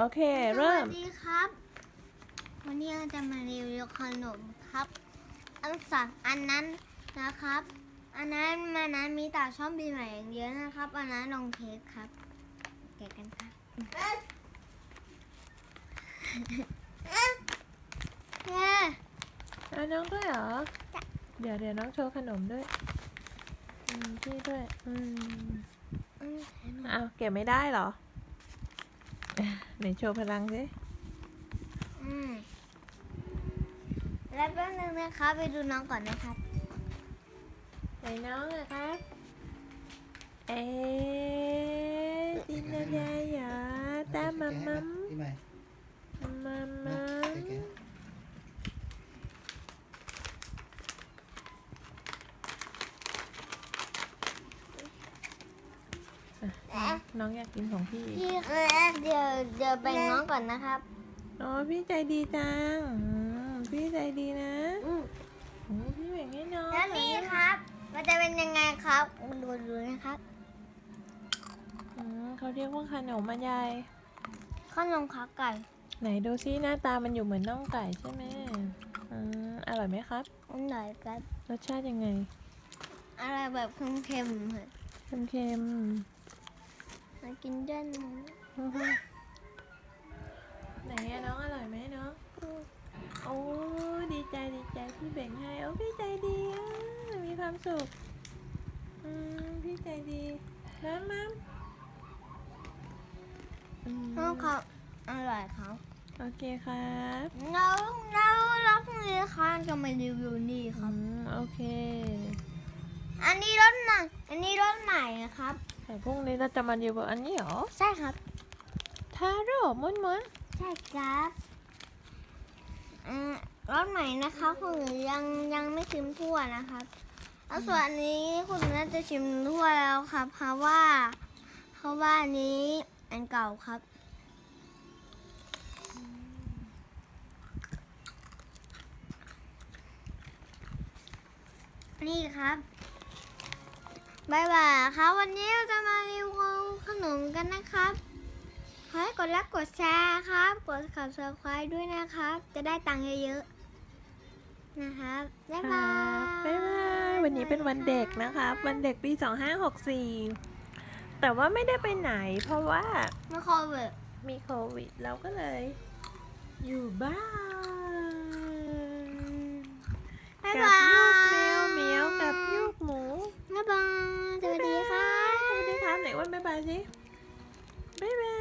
โอเค เริ่ม สวัสดีครับ วันนี้เราจะมารีวิวขนมครับ อันสักอันนั้นนะครับ อันนั้นมันนั้นมีแต่ชอบปีใหม่อย่างเดียวนะครับ อันนั้นลองเทสครับแกะกันครับเย้เอาน้องด้วยเหรอจ้ะเดี๋ยวเดี๋ยวน้องโชว์ขนมด้วย อืมพี่ด้วย อืมอืมอ้าวเก็บไม่ได้เหรอ ไหนโชว์พลังสิอืมแล้วแป๊บนึงนะครับไปดูน้องก่อนนะครับไหนน้องอะครับ เอ๊ะจินตนาการเหรอตามัมมัมพี่ใหม่มัมมั มาม แกะ น้องอยากกินของพี่พี่เออเดี๋ยวเดี๋ยวไปน้องก่อนนะครับอ๋อพี่ใจดีจังอืมพี่ใจดีนะอืมโอ้พี่แบ่งให้น้องแล้วนี่ครับ มันจะเป็นยังไงครับดูดูนะครับอืมเขาเรียกว่าขนมมันยายข้าวนมขาไก่ ไหนดูซิหน้าตามันอยู่เหมือนน่องไก่ใช่ไหมอืมอร่อยไหมครับอร่อยครับรสชาติยังไง อะไรแบบเค็มๆค่ะเค็ม มากินด้วยนะๆอื้อหือไหนอะน้องอร่อยไหมน้องโอ้ดีใจดีใจพี่แบ่งให้โอ้พี่ใจดีอะมีความสุขอืมพี่ใจดีน้ำมั้มอืมน้องครับอร่อยครับโอเคครับแล้วแล้วแล้วพรุ่งนี้ค่ะจะมารีวิวนี่คอืรับมโอเค อันนี้รสใหม่อันนี้รสใหม่นะครับ แต่พรุ่งนี้เราจะมารีวิวอันนี้เหรอใช่ครับทาโร่ม้วนม้วนใช่ครับอ่ารสใหม่นะคะคือยังยังไม่ชิมทั่วนะครับแล้วส่วนอันนี้คุณน่าจะชิมทั่วแล้วครับ เพราะว่า เพราะว่าอันนี้อันเก่าครับนี่ครับ บายบายครับวันนี้เราจะมารีวิวขนมกันนะครับขอให้กดไลค์กดแชร์ครับ กด subscribe ด้วยนะครับ จะได้ตังค์เยอะๆนะครับบ๊ายบายบ๊ายบายวันนี้เป็นวันเด็กนะครับ วันเด็กปี 2564 แต่ว่าไม่ได้ไปไหน เพราะว่ามาโควิดมีโควิดเราก็เลย อยู่บ้าน บ๊าย กับ บาย ลูกแมวเหมียวกับลูกหมู บ๊ายบาย สวัสดีค่ะสวัสดีครับไหนอ้วันบ๊ายบายสิบ๊ายบาย